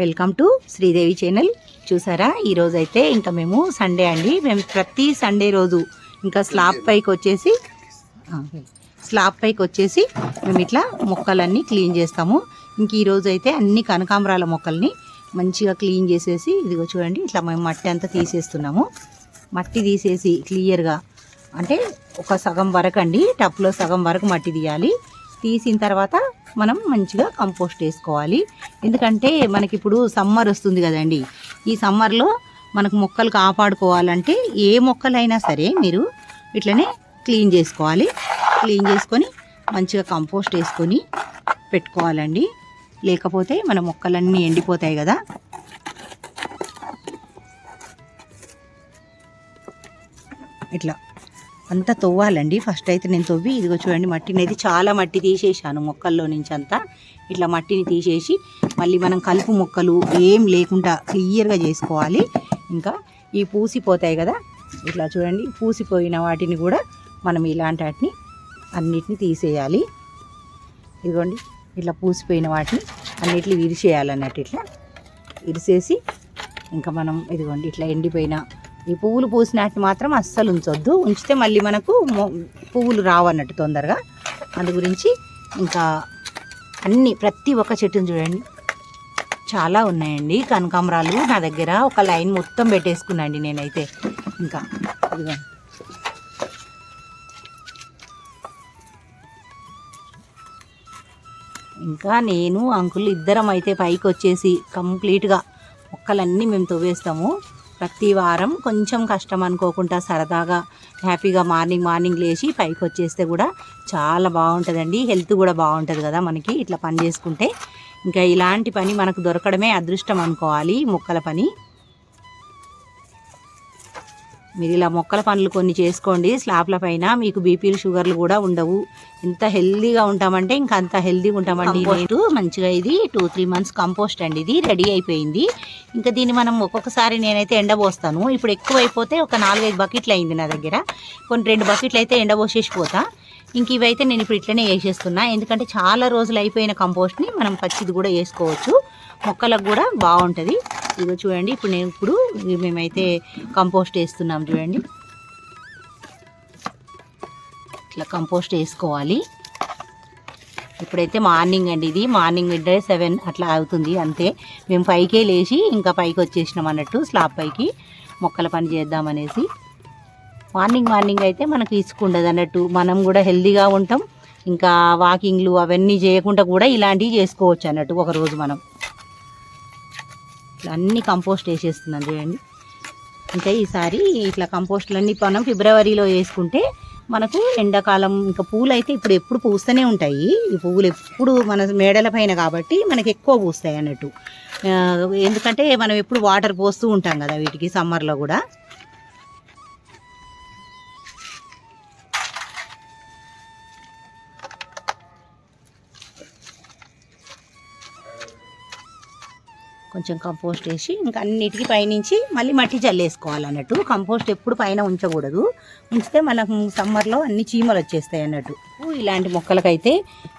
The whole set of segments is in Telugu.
వెల్కమ్ టు శ్రీదేవి ఛానల్ చూసారా? ఈరోజైతే ఇంకా మేము సండే అండి. మేము ప్రతి సండే రోజు ఇంకా స్లాబ్ పైకి వచ్చేసి స్లాబ్ పైకి వచ్చేసి మేము ఇట్లా మొక్కలన్నీ క్లీన్ చేస్తాము. ఇంక ఈరోజు అయితే అన్ని కనకాంబరాల మొక్కల్ని మంచిగా క్లీన్ చేసేసి ఇదిగో చూడండి ఇట్లా మేము మట్టి అంతా తీసేస్తున్నాము. మట్టి తీసేసి క్లియర్గా అంటే ఒక సగం వరకు అండి టప్లో సగం వరకు మట్టి తీయాలి. తీసిన తర్వాత మనం మంచిగా కంపోస్ట్ వేసుకోవాలి. ఎందుకంటే మనకి ఇప్పుడు సమ్మర్ వస్తుంది కదండి. ఈ సమ్మర్లో మనకు మొక్కలు కాపాడుకోవాలంటే ఏ మొక్కలైనా సరే మీరు ఇట్లనే క్లీన్ చేసుకోవాలి. క్లీన్ చేసుకొని మంచిగా కంపోస్ట్ వేసుకొని పెట్టుకోవాలండి. లేకపోతే మన మొక్కలన్నీ ఎండిపోతాయి కదా. ఇట్లా. అంతా తవ్వాలండి. ఫస్ట్ అయితే నేను తవ్వి ఇదిగో చూడండి మట్టిని అయితే చాలా మట్టి తీసేసాను మొక్కల్లో నుంచి అంతా ఇట్లా మట్టిని తీసేసి మళ్ళీ మనం కలుపు మొక్కలు ఏం లేకుండా క్లియర్గా చేసుకోవాలి. ఇంకా ఈ పూసిపోతాయి కదా. ఇట్లా చూడండి పూసిపోయిన వాటిని కూడా మనం ఇలాంటి వాటిని అన్నిటిని తీసేయాలి. ఇదిగోండి ఇట్లా పూసిపోయిన వాటిని అన్నిటిని విరిచేయాలన్నట్టు ఇట్లా. విరిసేసి ఇంకా మనం ఇదిగోండి ఇట్లా ఎండిపోయిన ఈ పువ్వులు పూసినట్టు మాత్రం అస్సలు ఉంచొద్దు. ఉంచితే మళ్ళీ మనకు మొ- పువ్వులు రావన్నట్టు తొందరగా. అందు గురించి ఇంకా అన్ని ప్రతి ఒక్క చెట్టును చూడండి. చాలా ఉన్నాయండి కనకాంబరాలు. నా దగ్గర ఒక లైన్ మొత్తం పెట్టేసుకున్నాండి నేనైతే. ఇంకా ఇదిగో. ఇంకా నేను అంకుల్ ఇద్దరం అయితే పైకి వచ్చేసి కంప్లీట్గా మొక్కలన్నీ మేము తవ్వేస్తాము. ప్రతి వారం కొంచెం కష్టం అనుకోకుండా సరదాగా హ్యాపీగా మార్నింగ్ మార్నింగ్ లేచి పైకి వచ్చేస్తే కూడా చాలా బాగుంటుందండి. హెల్త్ కూడా బాగుంటుంది కదా మనకి ఇట్లా పని చేసుకుంటే. ఇంకా ఇలాంటి పని మనకు దొరకడమే అదృష్టం అనుకోవాలి మొక్కల పని. మీరు ఇలా మొక్కల పనులు కొన్ని చేసుకోండి. స్లాబ్ల పైన మీకు బీపీలు షుగర్లు కూడా ఉండవు. ఎంత హెల్దీగా ఉంటామంటే ఇంకా అంత హెల్దీగా ఉంటామండి. నేను మంచిగా ఇది టూ త్రీ మంత్స్ కంపోస్ట్ అండి ఇది. రెడీ అయిపోయింది. ఇంకా దీన్ని మనం ఒక్కొక్కసారి నేనైతే ఎండబోస్తాను ఇప్పుడు ఎక్కువ అయిపోతే ఒక నాలుగైదు బకెట్లు అయింది నా దగ్గర. కొన్ని రెండు బకెట్లు అయితే ఎండబోసేసి పోతా. ఇంక ఇవైతే నేను ఇప్పుడు ఇట్లనే వేసేస్తున్నా. ఎందుకంటే చాలా రోజులు అయిపోయిన కంపోస్ట్ని మనం పచ్చిది కూడా వేసుకోవచ్చు. మొక్కలకు కూడా బాగుంటుంది. ఇదిగో చూడండి ఇప్పుడు నేను ఇప్పుడు మేమైతే కంపోస్ట్ వేస్తున్నాం చూడండి. ఇట్లా కంపోస్ట్ వేసుకోవాలి. ఇప్పుడైతే మార్నింగ్ అండి ఇది. మార్నింగ్ మిడ్ సెవెన్ అట్లా అవుతుంది అంతే. మేము పైకే లేచి ఇంకా పైకి వచ్చేసినాం అన్నట్టు స్లాబ్ పైకి. మొక్కల పని చేద్దామనేసి మార్నింగ్ మార్నింగ్ అయితే మనకు ఇసుక ఉండదు అన్నట్టు. మనం కూడా హెల్దీగా ఉంటాం. ఇంకా వాకింగ్లు అవన్నీ చేయకుండా కూడా ఇలాంటివి చేసుకోవచ్చు అన్నట్టు ఒకరోజు మనం. ఇట్లా అన్ని కంపోస్ట్ వేసేస్తున్నాను చూడండి ఇంకా ఈసారి ఇట్లా కంపోస్ట్లన్నీ మనం ఫిబ్రవరిలో వేసుకుంటే మనకు ఎండాకాలం ఇంకా పూలు అయితే ఇప్పుడు ఎప్పుడు పూస్తూనే ఉంటాయి. ఈ పువ్వులు ఎప్పుడు మన మేడల పైన కాబట్టి మనకి ఎక్కువ పూస్తాయి అన్నట్టు. ఎందుకంటే మనం ఎప్పుడు వాటర్ పోస్తూ ఉంటాం కదా వీటికి సమ్మర్లో కూడా. కొంచెం కంపోస్ట్ వేసి ఇంకా అన్నిటికీ పైనుంచి మళ్ళీ మట్టి చల్లేసుకోవాలి అన్నట్టు కంపోస్ట్ ఎప్పుడు పైన ఉంచకూడదు. ఉంచితే మనకు సమ్మర్లో అన్ని చీమలు వచ్చేస్తాయి అన్నట్టు. ఇలాంటి మొక్కలకైతే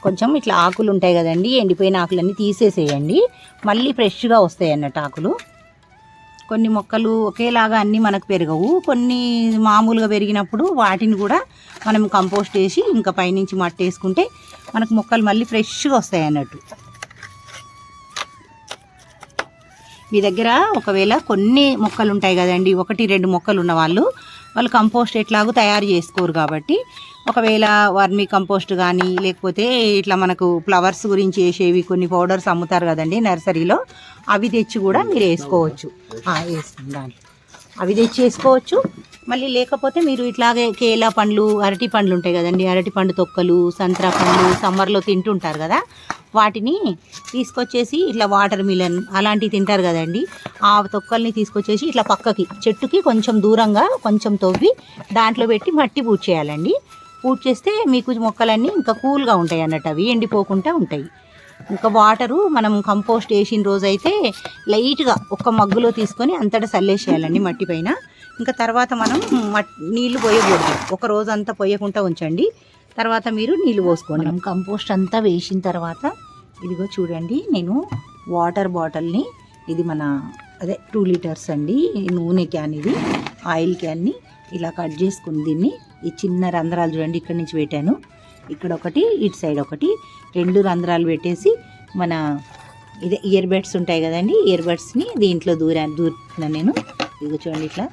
కొంచెం ఇట్లా ఆకులు ఉంటాయి కదండి ఎండిపోయిన ఆకులన్నీ తీసేసేయండి. మళ్ళీ ఫ్రెష్గా వస్తాయి అన్నట్టు ఆకులు. కొన్ని మొక్కలు ఒకేలాగా అన్నీ మనకు పెరగవు. కొన్ని మామూలుగా పెరిగినప్పుడు వాటిని కూడా మనం కంపోస్ట్ వేసి ఇంకా పైనుంచి మట్టి వేసుకుంటే మనకు మొక్కలు మళ్ళీ ఫ్రెష్గా వస్తాయి అన్నట్టు. మీ దగ్గర ఒకవేళ కొన్ని మొక్కలు ఉంటాయి కదండి ఒకటి రెండు మొక్కలు ఉన్న వాళ్ళు వాళ్ళు కంపోస్ట్ ఎట్లాగో తయారు చేసుకోరు కాబట్టి ఒకవేళ వర్మీ కంపోస్ట్ కానీ లేకపోతే ఇట్లా మనకు ఫ్లవర్స్ గురించి వేసేవి కొన్ని పౌడర్స్ అమ్ముతారు కదండి నర్సరీలో అవి తెచ్చి కూడా మీరు వేసుకోవచ్చు. వేసుకుందాం అవి తెచ్చి వేసుకోవచ్చు. మళ్ళీ లేకపోతే మీరు ఇట్లాగే కేలా పండ్లు అరటి పండ్లు ఉంటాయి కదండి. అరటి పండు తొక్కలు సంత్రా పండ్లు సమ్మర్లో తింటుంటారు కదా. వాటిని తీసుకొచ్చేసి ఇట్లా వాటర్ మిలన్ అలాంటివి తింటారు కదండి. ఆ తొక్కల్ని తీసుకొచ్చేసి ఇట్లా పక్కకి చెట్టుకి కొంచెం దూరంగా కొంచెం తవ్వి దాంట్లో పెట్టి మట్టి పూడ్ చేయాలండి. పూడ్ చేస్తే మీకు మొక్కలన్నీ ఇంకా కూల్గా ఉంటాయి అన్నట్టు అవి ఎండిపోకుండా ఉంటాయి. ఇంకా వాటరు మనం కంపోస్ట్ వేసిన రోజైతే లైట్గా ఒక మగ్గులో తీసుకొని అంతటా చల్లేసేయాలండి మట్టి పైన. ఇంకా తర్వాత మనం నీళ్ళు పోయకూడదు. ఒక రోజు అంతా పోయకుండా ఉంచండి. తర్వాత మీరు నీళ్ళు పోసుకోండి. మనం కంపోస్ట్ అంతా వేసిన తర్వాత ఇదిగో చూడండి నేను వాటర్ బాటిల్ని ఇది మన అదే టూ లీటర్స్ అండి నూనె క్యాన్ ఇది ఆయిల్ క్యాన్ని ఇలా కట్ చేసుకుని దీన్ని ఈ చిన్న రంధ్రాలు చూడండి ఇక్కడ నుంచి పెట్టాను ఇక్కడ ఒకటి ఇటు సైడ్ ఒకటి రెండు రంధ్రాలు పెట్టేసి మన ఇదే ఇయర్ బడ్స్ ఉంటాయి కదండి ఇయర్ బడ్స్ని దీంట్లో దూరా దూరుతున్నాను నేను ఇది చూడండి ఇట్లా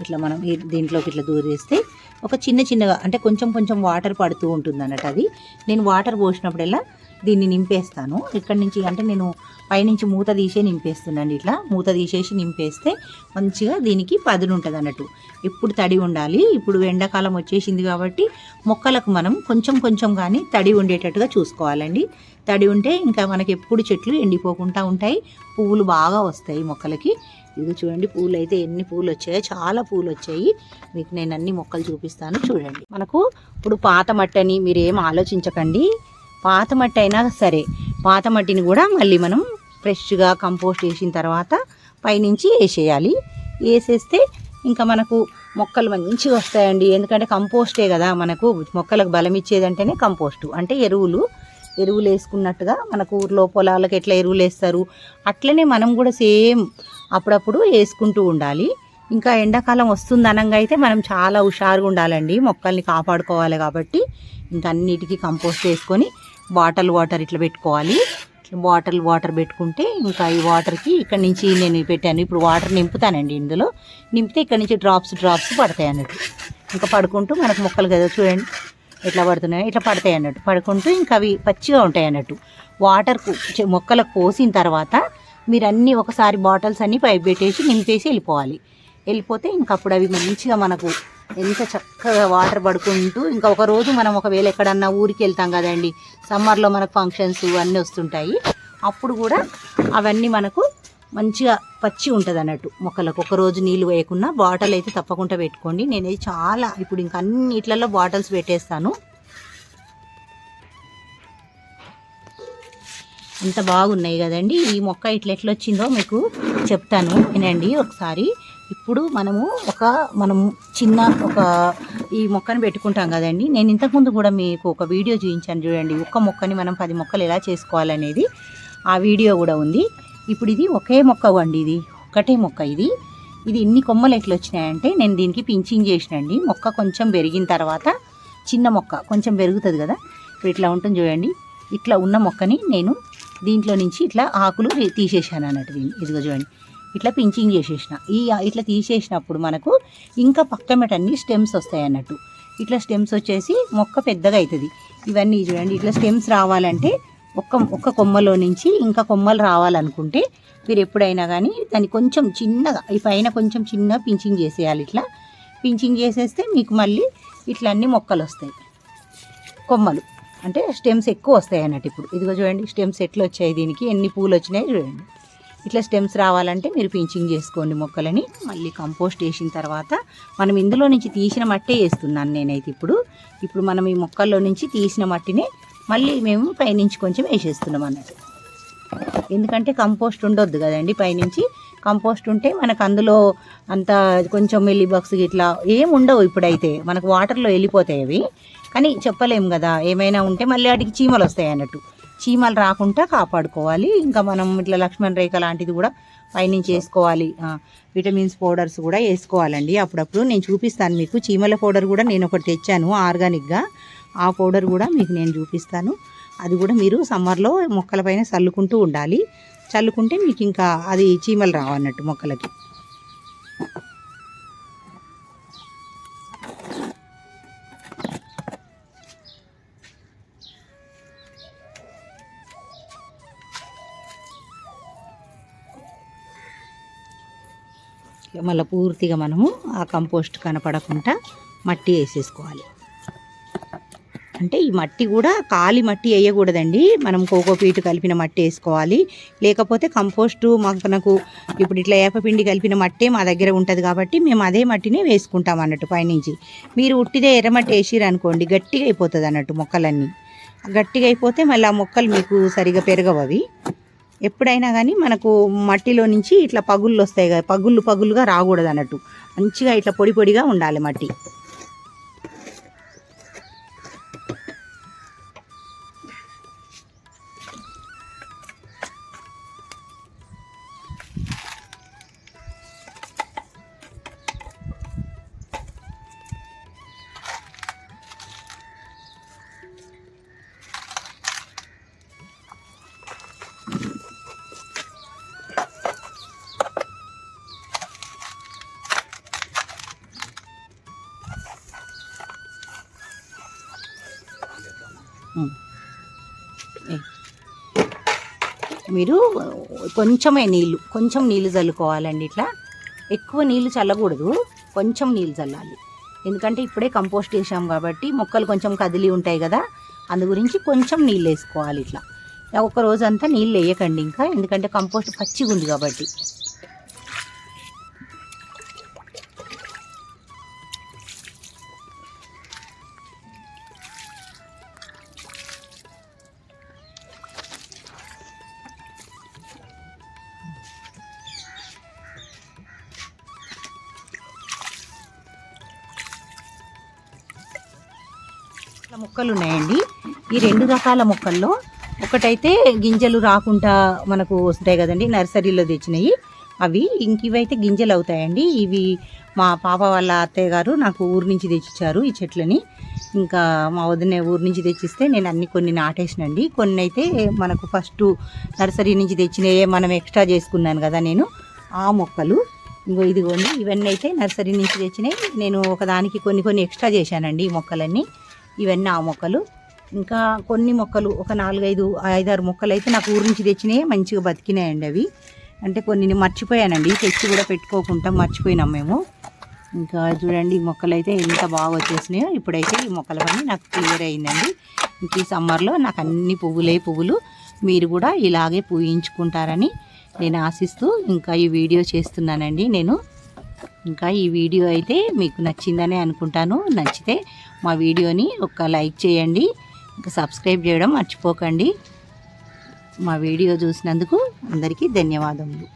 ఇట్లా మనం దీంట్లోకి ఇట్లా దూరేస్తే ఒక చిన్న చిన్నగా అంటే కొంచెం కొంచెం వాటర్ పడుతూ ఉంటుంది అన్నట్టు అది. నేను వాటర్ పోసినప్పుడల్లా దీన్ని నింపేస్తాను. ఇక్కడి నుంచి అంటే నేను పైనుంచి మూత తీసే నింపేస్తున్నాను ఇట్లా. మూత తీసేసి నింపేస్తే మంచిగా దీనికి పదును ఉంటుంది అన్నట్టు. ఎప్పుడు తడి ఉండాలి. ఇప్పుడు ఎండాకాలం వచ్చేసింది కాబట్టి మొక్కలకు మనం కొంచెం కొంచెం కానీ తడి ఉండేటట్టుగా చూసుకోవాలండి. తడి ఉంటే ఇంకా మనకి ఎప్పుడు చెట్లు ఎండిపోకుండా ఉంటాయి. పువ్వులు బాగా వస్తాయి మొక్కలకి. ఇది చూడండి పూలు అయితే ఎన్ని పూలు వచ్చాయో. చాలా పూలు వచ్చాయి. మీకు నేను అన్ని మొక్కలు చూపిస్తాను. చూడండి. మనకు ఇప్పుడు పాత మట్టని మీరు ఏం ఆలోచించకండి. పాత మట్టి అయినా సరే పాత మట్టిని కూడా మళ్ళీ మనం ఫ్రెష్గా కంపోస్ట్ వేసిన తర్వాత పైనుంచి వేసేయాలి. వేసేస్తే ఇంకా మనకు మొక్కలు మంచిగా వస్తాయండి. ఎందుకంటే కంపోస్టే కదా మనకు మొక్కలకు బలం ఇచ్చేదంటేనే కంపోస్టు. అంటే ఎరువులు ఎరువులు వేసుకున్నట్టుగా మనకు ఊర్లో పొలాలకు ఎట్లా ఎరువులు వేస్తారు అట్లనే మనం కూడా సేమ్ అప్పుడప్పుడు వేసుకుంటూ ఉండాలి. ఇంకా ఎండాకాలం వస్తుంది అనగా అయితే మనం చాలా హుషారుగా ఉండాలండి. మొక్కల్ని కాపాడుకోవాలి కాబట్టి ఇంకా అన్నిటికీ కంపోస్ట్ వేసుకొని బాటిల్ వాటర్ ఇట్లా పెట్టుకోవాలి. బాటల్ బాటిల్ వాటర్ పెట్టుకుంటే ఇంకా ఈ వాటర్కి ఇక్కడ నుంచి నేను పెట్టాను. ఇప్పుడు వాటర్ నింపుతానండి ఇందులో. నింపితే ఇక్కడ నుంచి డ్రాప్స్ డ్రాప్స్ పడతాయి అన్నట్టు. ఇంకా పడుకుంటూ మనకు మొక్కలు కదా చూడండి. ఎట్లా పడుతున్నాయి ఇట్లా పడతాయి అన్నట్టు. పడుకుంటూ ఇంకా అవి పచ్చిగా ఉంటాయి అన్నట్టు. వాటర్ మొక్కలకు పోసిన తర్వాత మీరు అన్నీ ఒకసారి బాటిల్స్ అన్నీ పైపు పెట్టేసి నింపేసి వెళ్ళిపోవాలి. వెళ్ళిపోతే ఇంక అప్పుడు అవి మంచిగా మనకు ఎంత చక్కగా వాటర్ పడుకుంటూ ఇంకా ఒక రోజు మనం ఒకవేళ ఎక్కడన్నా ఊరికి వెళ్తాం కదండి సమ్మర్లో మనకు ఫంక్షన్స్ అన్నీ వస్తుంటాయి. అప్పుడు కూడా అవన్నీ మనకు మంచిగా పచ్చి ఉంటుంది అన్నట్టు మొక్కలకు. ఒక రోజు నీళ్ళు వేయకుండా బాటిల్ అయితే తప్పకుండా పెట్టుకోండి. నేనైతే చాలా ఇప్పుడు ఇంకా అన్నిట్లలో బాటిల్స్ పెట్టేస్తాను. ఎంత బాగున్నాయి కదండి. ఈ మొక్క ఇట్లా ఎట్లా వచ్చిందో మీకు చెప్తాను. వినండి ఒకసారి. ఇప్పుడు మనము ఒక మనం చిన్న ఒక ఈ మొక్కని పెట్టుకుంటాం కదండి. నేను ఇంతకుముందు కూడా మీకు ఒక వీడియో చూపించాను చూడండి. ఒక్క మొక్కని మనం పది మొక్కలు ఎలా చేసుకోవాలనేది. ఆ వీడియో కూడా ఉంది. ఇప్పుడు ఇది ఒకే మొక్క అండి ఇది. ఒకటే మొక్క ఇది. ఇది ఇన్ని కొమ్మలు ఎట్లా వచ్చినాయంటే నేను దీనికి పించింగ్ చేసినండి. మొక్క కొంచెం పెరిగిన తర్వాత చిన్న మొక్క కొంచెం పెరుగుతుంది కదా. ఇప్పుడు ఇట్లా ఉంటుంది చూడండి. ఇట్లా ఉన్న మొక్కని నేను దీంట్లో నుంచి ఇట్లా ఆకులు తీసేసాను అన్నట్టు దీన్ని. ఇదిగో చూడండి. ఇట్లా పించింగ్ చేసేసిన. ఈ ఇట్లా తీసేసినప్పుడు మనకు ఇంకా పక్కమటన్ని స్టెమ్స్ వస్తాయి అన్నట్టు. ఇట్లా స్టెమ్స్ వచ్చేసి మొక్క పెద్దగా అవుతుంది ఇవన్నీ చూడండి. ఇట్లా స్టెమ్స్ రావాలంటే ఒక్క ఒక్క కొమ్మలో నుంచి ఇంకా కొమ్మలు రావాలనుకుంటే మీరు ఎప్పుడైనా కానీ దాన్ని కొంచెం చిన్నగా ఈ పైన కొంచెం చిన్న పించింగ్ చేసేయాలి ఇట్లా. పించింగ్ చేసేస్తే మీకు మళ్ళీ ఇట్లా అన్ని మొక్కలు వస్తాయి. కొమ్మలు. అంటే స్టెమ్స్ ఎక్కువ వస్తాయి అన్నట్టు ఇప్పుడు. ఇదిగో చూడండి స్టెమ్స్ ఎట్లా వచ్చాయి దీనికి? ఎన్ని పూలు వచ్చినాయి చూడండి. ఇట్లా స్టెమ్స్ రావాలంటే మీరు పించింగ్ చేసుకోండి మొక్కలని. మళ్ళీ కంపోస్ట్ వేసిన తర్వాత మనం ఇందులో నుంచి తీసిన మట్టే వేస్తున్నాను నేనైతే ఇప్పుడు. ఇప్పుడు మనం ఈ మొక్కల్లో నుంచి తీసిన మట్టినే మళ్ళీ మేము పైనుంచి కొంచెం వేసేస్తున్నాం అన్నట్టు. ఎందుకంటే కంపోస్ట్ ఉండొద్దు కదండి పైనుంచి. కంపోస్ట్ ఉంటే మనకు అందులో అంత కొంచెం మెల్లి బాక్స్ ఇట్లా ఏం ఉండవు ఇప్పుడైతే. మనకు వాటర్లో వెళ్ళిపోతాయి అవి. కానీ చెప్పలేము కదా ఏమైనా ఉంటే మళ్ళీ వాటికి చీమలు వస్తాయి అన్నట్టు. చీమలు రాకుండా కాపాడుకోవాలి. ఇంకా మనం ఇట్లా లక్ష్మణ్ రేఖ లాంటిది కూడా పైనుంచి వేసుకోవాలి. విటమిన్స్ పౌడర్స్ కూడా వేసుకోవాలండి. అప్పుడప్పుడు నేను చూపిస్తాను మీకు. చీమల పౌడర్ కూడా నేను ఒకటి తెచ్చాను ఆర్గానిక్గా. ఆ పౌడర్ కూడా మీకు నేను చూపిస్తాను. అది కూడా మీరు సమ్మర్లో మొక్కలపైన చల్లుకుంటూ ఉండాలి. చల్లుకుంటే మీకు ఇంకా అది చీమలు రావన్నట్టు మొక్కలకి. మళ్ళీ పూర్తిగా మనము ఆ కంపోస్ట్ కనపడకుండా మట్టి వేసేసుకోవాలి. అంటే ఈ మట్టి కూడా కాలి మట్టి వేయకూడదండి. మనం కోకోపీట్ కలిపిన మట్టి వేసుకోవాలి. లేకపోతే కంపోస్టు మనకు ఇప్పుడు ఇట్లా ఏపపిండి కలిపిన మట్టే మా దగ్గర ఉంటుంది కాబట్టి మేము అదే మట్టినే వేసుకుంటాం అన్నట్టు పైనుంచి. మీరు ఉట్టిదే ఎర్రమట్టి వేసిరు అనుకోండి గట్టిగా అయిపోతుంది అన్నట్టు మొక్కలన్నీ. గట్టిగా అయిపోతే మళ్ళీ ఆ మొక్కలు మీకు సరిగా పెరగవు అవి. ఎప్పుడైనా కానీ మనకు మట్టిలో నుంచి ఇట్లా పగుళ్ళు వస్తాయి కదా పగుళ్ళు పగులుగా రాకూడదు అన్నట్టు మంచిగా ఇట్లా పొడి పొడిగా ఉండాలి మట్టి. మీరు కొంచెమే నీళ్ళు కొంచెం నీళ్ళు చల్లుకోవాలండి ఇట్లా. ఎక్కువ నీళ్ళు చల్లకూడదు కొంచెం నీళ్ళు చల్లాలి. ఎందుకంటే ఇప్పుడే కంపోస్ట్ వేసాం కాబట్టి మొక్కలు కొంచెం కదిలి ఉంటాయి కదా అందు గురించి కొంచెం నీళ్ళు వేసుకోవాలి ఇట్లా. ఒక రోజంతా నీళ్ళు వేయకండి ఇంకా ఎందుకంటే కంపోస్ట్ పచ్చిగా ఉంది కాబట్టి. రకాల మొక్కలు ఉన్నాయండి ఈ రెండు రకాల మొక్కల్లో ఒకటైతే గింజలు రాకుండా మనకు వస్తాయి కదండి నర్సరీలో తెచ్చినవి. అవి ఇంక ఇవైతే గింజలు అవుతాయండి. ఇవి మా పాప వాళ్ళ అత్తయ్య గారు నాకు ఊరు నుంచి తెచ్చిచ్చారు ఈ చెట్లని. ఇంకా మా వదిన ఊరు నుంచి తెచ్చిస్తే నేను అన్ని కొన్ని నాటేసినండి. కొన్ని అయితే మనకు ఫస్ట్ నర్సరీ నుంచి తెచ్చినవే మనం ఎక్స్ట్రా చేసుకున్నాను కదా నేను. ఆ మొక్కలు ఇంకో ఇదిగోండి ఇవన్నీ అయితే నర్సరీ నుంచి తెచ్చినాయి నేను ఒకదానికి కొన్ని కొన్ని ఎక్స్ట్రా చేశానండి ఈ మొక్కలన్నీ. ఇవన్నీ ఆ మొక్కలు. ఇంకా కొన్ని మొక్కలు ఒక నాలుగైదు ఐదారు మొక్కలు అయితే నాకు ఊరి నుంచి తెచ్చినాయి మంచిగా బతికినాయండి అవి. అంటే కొన్ని మర్చిపోయానండి తెచ్చి కూడా పెట్టుకోకుండా మర్చిపోయినాం మేము. ఇంకా చూడండి ఈ మొక్కలు అయితే ఎంత బాగా వచ్చేసినాయో ఇప్పుడైతే ఈ మొక్కల పని నాకు క్లియర్ అయిందండి. ఇంక ఈ సమ్మర్లో నాకు అన్ని పువ్వులే పువ్వులు మీరు కూడా ఇలాగే పూయించుకుంటారని నేను ఆశిస్తూ ఇంకా ఈ వీడియో చేస్తున్నానండి నేను. ఇంకా ఈ వీడియో అయితే మీకు నచ్చిందనే అనుకుంటాను. నచ్చితే మా వీడియోని ఒక లైక్ చేయండి ఇంకా సబ్స్క్రైబ్ చేయడం మర్చిపోకండి. మా వీడియో చూసినందుకు అందరికీ ధన్యవాదములు.